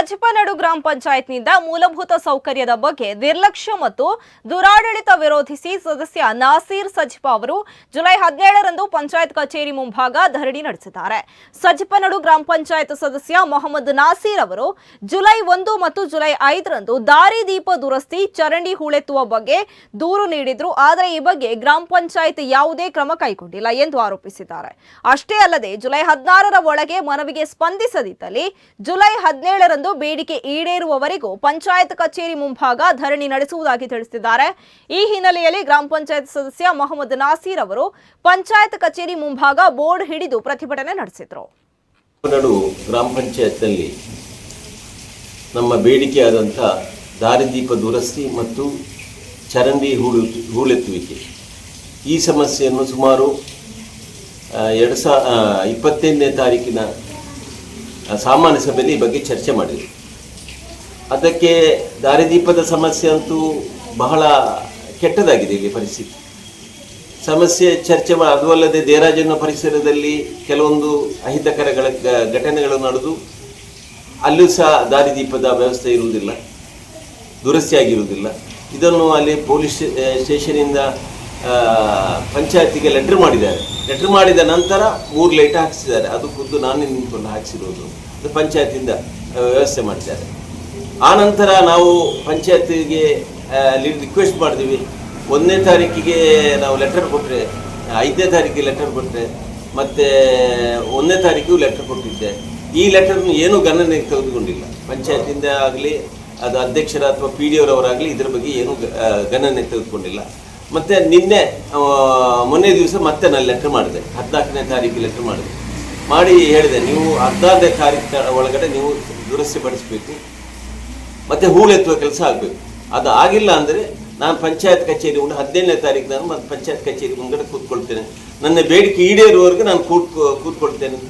ಸಜಿಪನಡು ಗ್ರಾಮ ಪಂಚಾಯತ್ನಿಂದ ಮೂಲಭೂತ ಸೌಕರ್ಯದ ಬಗ್ಗೆ ನಿರ್ಲಕ್ಷ್ಯ ಮತ್ತು ದುರಾಡಳಿತ ವಿರೋಧಿಸಿ ಸದಸ್ಯ ನಾಸೀರ್ ಸಜಿಪ ಅವರು ಜುಲೈ ಹದಿನೇಳರಂದು ಪಂಚಾಯತ್ ಕಚೇರಿ ಮುಂಭಾಗ ಧರಣಿ ನಡೆಸಿದ್ದಾರೆ. ಸಜಿಪನಡು ಗ್ರಾಮ ಪಂಚಾಯತ್ ಸದಸ್ಯ ಮೊಹಮ್ಮದ್ ನಾಸೀರ್ ಅವರು ಜುಲೈ ಒಂದು ಮತ್ತು ಜುಲೈ ಐದರಂದು ದಾರಿ ದೀಪ ದುರಸ್ತಿ ಚರಂಡಿ ಹೂಳೆತ್ತುವ ಬಗ್ಗೆ ದೂರು ನೀಡಿದ್ರು. ಆದರೆ ಈ ಬಗ್ಗೆ ಗ್ರಾಮ ಪಂಚಾಯತ್ ಯಾವುದೇ ಕ್ರಮ ಕೈಗೊಂಡಿಲ್ಲ ಎಂದು ಆರೋಪಿಸಿದ್ದಾರೆ. ಅಷ್ಟೇ ಅಲ್ಲದೆ ಜುಲೈ ಹದಿನಾರರ ಒಳಗೆ ಮನವಿಗೆ ಸ್ಪಂದಿಸದಿದ್ದಲ್ಲಿ ಜುಲೈ ಹದಿನೇಳರಂದು ಬೇಡಿಕೆ ಈಡೇರುವವರೆಗೂ ಪಂಚಾಯತ್ ಕಚೇರಿ ಮುಂಭಾಗ ಧರಣಿ ನಡೆಸುವುದಾಗಿ ತಿಳಿಸಿದ್ದಾರೆ. ಈ ಹಿನ್ನೆಲೆಯಲ್ಲಿ ಗ್ರಾಮ ಪಂಚಾಯತ್ ಸದಸ್ಯ ಮೊಹಮ್ಮದ್ ನಾಸೀರ್ ಅವರು ಪಂಚಾಯತ್ ಕಚೇರಿ ಮುಂಭಾಗ ಬೋರ್ಡ್ ಹಿಡಿದು ಪ್ರತಿಭಟನೆ ನಡೆಸಿದರು. ನಡು ಗ್ರಾಮ ಪಂಚಾಯತ್ನಲ್ಲಿ ನಮ್ಮ ಬೇಡಿಕೆಯಾದಂಥ ದಾರಿದೀಪ ದುರಸ್ತಿ ಮತ್ತು ಚರಂಡಿ ಹೂಳು ಹೂಳೆತ್ತುವಿಕೆ. ಈ ಸಮಸ್ಯೆಯನ್ನು ಸುಮಾರು ಎರಡು ಸಾ ಆ, ಇಪ್ಪತ್ತೈದನೇ ತಾರೀಕಿನ ಸಾಮಾನ್ಯ ಸಭೆಯಲ್ಲಿ ಈ ಬಗ್ಗೆ ಚರ್ಚೆ ಮಾಡಿದೆ ಅದಕ್ಕೆ ದಾರಿದೀಪದ ಸಮಸ್ಯೆ ಅಂತೂ ಬಹಳ ಕೆಟ್ಟದಾಗಿದೆ ಇಲ್ಲಿ ಪರಿಸ್ಥಿತಿ. ಸಮಸ್ಯೆ ಚರ್ಚೆ ಅದು ಅಲ್ಲದೆ ದೇರಾಜನ ಪರಿಸರದಲ್ಲಿ ಕೆಲವೊಂದು ಅಹಿತಕರಗಳ ಘಟನೆಗಳು ನಡೆದು ಅಲ್ಲೂ ಸಹ ದಾರಿದೀಪದ ವ್ಯವಸ್ಥೆ ಇರುವುದಿಲ್ಲ. ದುರಸ್ತಿಯಾಗಿರುವುದಿಲ್ಲ. ಇದನ್ನು ಅಲ್ಲಿ ಪೊಲೀಸ್ ಸ್ಟೇ- ಸ್ಟೇಷನಿಂದ ಪಂಚಾಯತಿಗೆ ಲೆಟ್ರ್ ಮಾಡಿದ್ದಾರೆ. ಲೆಟ್ರ್ ಮಾಡಿದ ನಂತರ ಮೂರು ಲೈಟ್ ಹಾಕಿಸಿದ್ದಾರೆ. ಅದು ಖುದ್ದು ನಾನೇ ನಿಂತ್ಕೊಂಡು ಹಾಕಿಸಿರೋದು. ಅದು ಪಂಚಾಯತಿಯಿಂದ ವ್ಯವಸ್ಥೆ ಮಾಡಿದ್ದಾರೆ. ಆ ನಂತರ ನಾವು ಪಂಚಾಯತಿಗೆ ಅಲ್ಲಿ ರಿಕ್ವೆಸ್ಟ್ ಮಾಡಿದ್ವಿ ಒಂದನೇ ತಾರೀಕಿಗೆ ನಾವು ಲೆಟರ್ ಕೊಟ್ಟರೆ ಐದನೇ ತಾರೀಕಿಗೆ ಲೆಟರ್ ಕೊಟ್ಟರೆ ಮತ್ತು ಒಂದನೇ ತಾರೀಕಿಗೂ ಲೆಟರ್ ಕೊಟ್ಟಿದ್ದೆ. ಈ ಲೆಟರ್ನ ಏನೂ ಗಣನೆಗೆ ತೆಗೆದುಕೊಂಡಿಲ್ಲ. ಪಂಚಾಯತಿಂದ ಆಗಲಿ ಅದು ಅಧ್ಯಕ್ಷರ ಅಥವಾ ಪಿ ಡಿ ಅವರವರಾಗಲಿ ಇದರ ಬಗ್ಗೆ ಏನೂ ಗ- ಆ, ಗಣನೆ ತೆಗೆದುಕೊಂಡಿಲ್ಲ. ಮತ್ತು ನಿನ್ನೆ ಮೊನ್ನೆ ದಿವಸ ಮತ್ತೆ ನಾನು ಲೆಟರ್ ಮಾಡಿದೆ. ಹದಿನಾಲ್ಕನೇ ತಾರೀಕು ಲೆಟರ್ ಮಾಡಿದೆ. ಮಾಡಿ ಹೇಳಿದೆ, ನೀವು ಹದಿನಾರನೇ ತಾರೀಕು ಒಳಗಡೆ ನೀವು ದುರಸ್ತಿಪಡಿಸಬೇಕು ಮತ್ತೆ ಹೂಳೆತ್ತುವ ಕೆಲಸ ಆಗಬೇಕು. ಅದು ಆಗಿಲ್ಲ ಅಂದರೆ ನಾನು ಪಂಚಾಯತ್ ಕಚೇರಿ ಮುಂದೆ ಹದಿನೇಳನೇ ತಾರೀಕು ನಾನು ಮತ್ತೆ ಪಂಚಾಯತ್ ಕಚೇರಿ ಮುಂದೆ ಕೂತ್ಕೊಳ್ತೇನೆ. ನನ್ನ ಬೇಡಿಕೆ ಈಡೇರುವವರೆಗೂ ನಾನು ಕೂತ್ ಕೂತ್ಕೊಳ್ತೇನೆ ಅಂತ